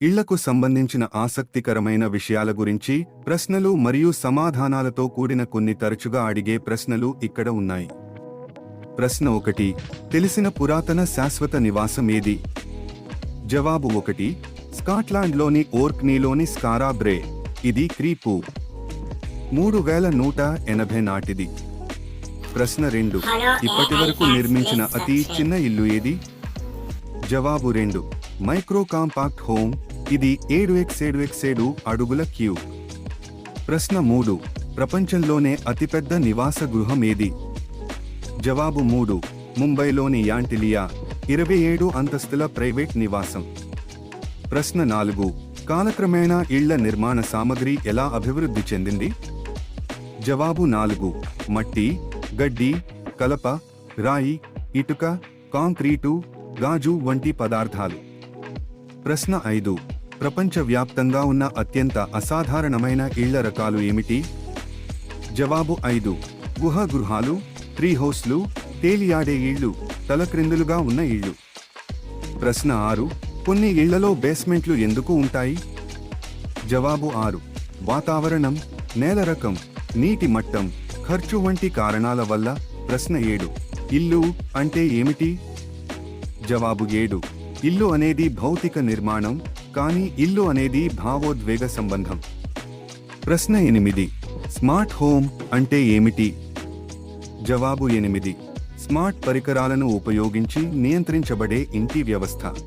ఇళ్ళకు సంబంధించిన ఆసక్తికరమైన విషయాల గురించి ప్రశ్నలు మరియు సమాధానాలతో కూడిన కొన్ని తరచుగా అడిగే ప్రశ్నలు ఇక్కడ ఉన్నాయి. ప్రశ్న ఒకటి తెలిసిన పురాతన శాశ్వత నివాసం ఏది? జవాబు ఒకటి స్కాట్లాండ్లోని ఓర్క్నీలోని స్కారా బ్రే ఇది క్రీపు. మూడు వేల నూట ఎనభై నాటిది. ప్రశ్న రెండు ఇప్పటి వరకు నిర్మించిన అతి చిన్న ఇల్లు ఏది? జవాబు రెండు మైక్రో కాంపాక్ట్ హోమ్ ఇది ఏడు ఎక్స్ ఏడు ఎక్స్ ఏడు అడుగుల క్యూబ్ ప్రశ్న మూడు ప్రపంచంలోనే అతిపెద్ద నివాస గృహం ఏది? జవాబు మూడు ముంబైలోని యాంటిలియా ఇరవై ఏడు అంతస్తుల ప్రైవేట్ నివాసం. ప్రశ్న నాలుగు కాలక్రమేణా ఇళ్ళ నిర్మాణ సామగ్రి ఎలా అభివృద్ధి చెందింది? జవాబు నాలుగు మట్టి గడ్డి కలప రాయి ఇటుక కాంక్రీటు గాజు వంటి పదార్థాలు. ప్రశ్న ఐదు. ప్రపంచవ్యాప్తంగా ఉన్న అత్యంత అసాధారణమైన ఇళ్ళ రకాలు ఏమిటి? జవాబు ఐదు. గుహ గృహాలు ట్రీ హౌస్లు తేలియాడే ఇళ్ళు తలక్రిందులుగా ఉన్న ఇళ్ళు. ప్రశ్న ఆరు. కొన్ని ఇళ్ళలో బేస్మెంట్లు ఎందుకు ఉంటాయి? జవాబు ఆరు. వాతావరణం నేల రకం నీటి మట్టం ఖర్చు వంటి కారణాల వల్ల ప్రశ్న ఏడు. ఇల్లు అంటే ఏమిటి? జవాబు ఏడు. ఇల్లు అనేది భౌతిక నిర్మాణం కానీ ఇల్లు అనేది భావోద్వేగ సంబంధం. ప్రశ్న ఎనిమిది స్మార్ట్ హోమ్ అంటే ఏమిటి? జవాబు ఎనిమిది స్మార్ట్ పరికరాలను ఉపయోగించి నియంత్రించబడే ఇంటి వ్యవస్థ.